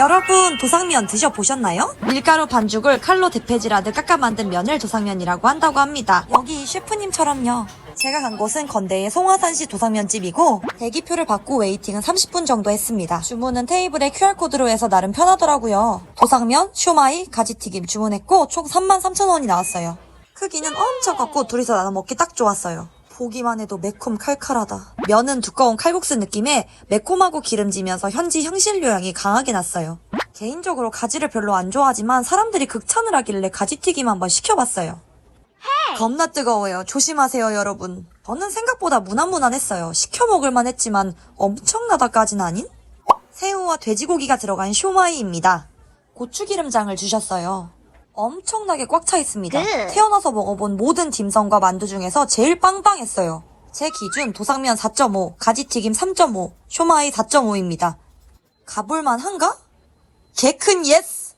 여러분 도상면 드셔보셨나요? 밀가루 반죽을 칼로 대패질하듯 깎아 만든 면을 도상면이라고 한다고 합니다. 여기 셰프님처럼요. 제가 간 곳은 건대의 송화산시 도상면집이고 대기표를 받고 웨이팅은 30분 정도 했습니다. 주문은 테이블에 QR코드로 해서 나름 편하더라고요. 도상면, 쇼마이, 가지튀김 주문했고 총 33,000원이 나왔어요. 크기는 엄청 컸고 둘이서 나눠 먹기 딱 좋았어요. 보기만 해도 매콤 칼칼하다. 면은 두꺼운 칼국수 느낌에 매콤하고 기름지면서 현지 향신료 향이 강하게 났어요. 개인적으로 가지를 별로 안 좋아하지만 사람들이 극찬을 하길래 가지튀김 한번 시켜봤어요. 겁나 뜨거워요. 조심하세요, 여러분. 저는 생각보다 무난무난했어요. 시켜 먹을만 했지만 엄청나다까진 아닌? 새우와 돼지고기가 들어간 쇼마이입니다. 고추기름장을 주셨어요. 엄청나게 꽉 차 있습니다. 태어나서 먹어본 모든 딤섬과 만두 중에서 제일 빵빵했어요. 제 기준 도상면 4.5, 가지튀김 3.5, 쇼마이 4.5입니다. 가볼만 한가? 개 큰 예스!